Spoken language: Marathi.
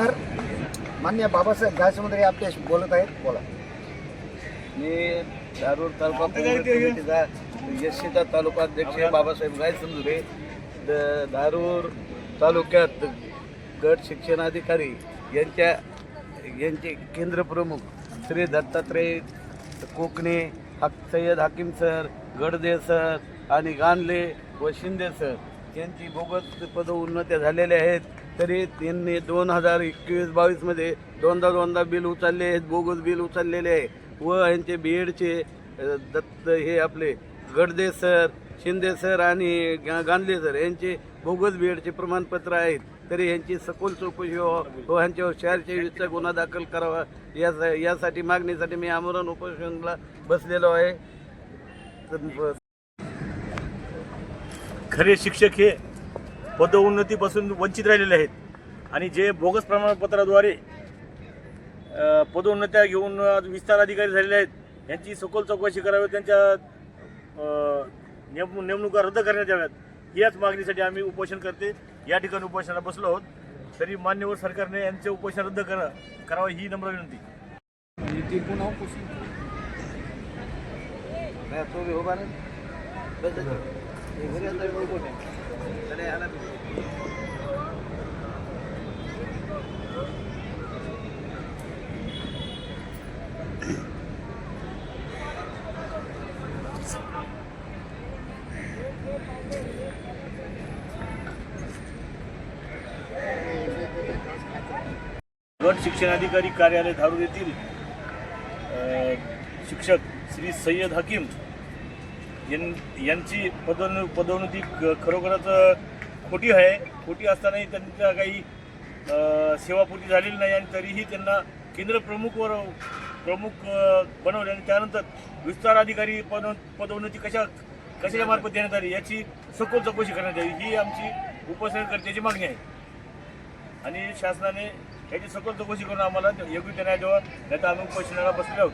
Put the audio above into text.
तर मान्य बाबासाहेब घासमंत्री आपल्याशी बोलत आहेत. बोला. मी धारूर तालुका काँग्रेस कमिटीचा यशिता तालुका अध्यक्ष बाबासाहेब गायसंजुरे द- धारूर तालुक्यात गट शिक्षणाधिकारी यांच्या यांचे केंद्रप्रमुख श्री दत्तात्रय कोकणे हक सय्यद हाकीम सर गडदे सर आणि गानले व शिंदे सर यांची बोगस पदोन्नत्या झालेल्या आहेत. तरी त्यांनी दोन हजार एकवीस बावीसमध्ये दोनदा दोनदा बिल उचलले आहेत बोगस बिल उचललेले आहे. व यांचे बी एडचे दत्त हे आपले गडदे सर शिंदे सर आणि गा- गांधले सर यांचे बोगस बी एडचे प्रमाणपत्र आहेत. तरी यांची सखोल चौकशी व यांच्यावर चारशे वीसचा गुन्हा दाखल करावा या यासाठी मागणीसाठी मी आमरण उपोषणला बसलेलो आहे. खरे शिक्षक हे पदोन्नतीपासून वंचित राहिलेले आहेत. आणि जे बोगस प्रमाणपत्राद्वारे पदोन्नत्या घेऊन आज विस्तार अधिकारी झालेले आहेत यांची सखोल चौकशी करावी त्यांच्या नेम नेमणुका रद्द करण्यात याव्यात याच मागणीसाठी आम्ही उपोषण करते. या ठिकाणी उपोषणाला बसलो आहोत. तरी मान्यवर सरकारने यांचे उपोषण रद्द करा करावं ही नम्र विनंती मैं तो भी होगा नहीं बस ये घरी आता है, बोल बोल. चले, आला मी. गट शिक्षणाधिकारी कार्यालय धारूर येथील शिक्षक श्री सय्यद हकीम यां- यांची पदोन्न पदोन्नती खरोखरच खोटी आहे. खोटी असतानाही त्यांच्या काही सेवापूर्ती झालेली नाही आणि तरीही त्यांना केंद्र प्रमुखवर प्रमुख बनवले आणि त्यानंतर विस्तार अधिकारी पद पदोन्नती कशा कशाच्या मार्फत देण्यात आली याची सखोल चौकशी करण्यात यावी ही आमची उपोषणकर्त्याची मागणी आहे. आणि शासनाने याची सखोल चौकशी करून आम्हाला योग्य ते न्याय द्यावा नाही तर आम्ही उपोषणाला बसले आहोत.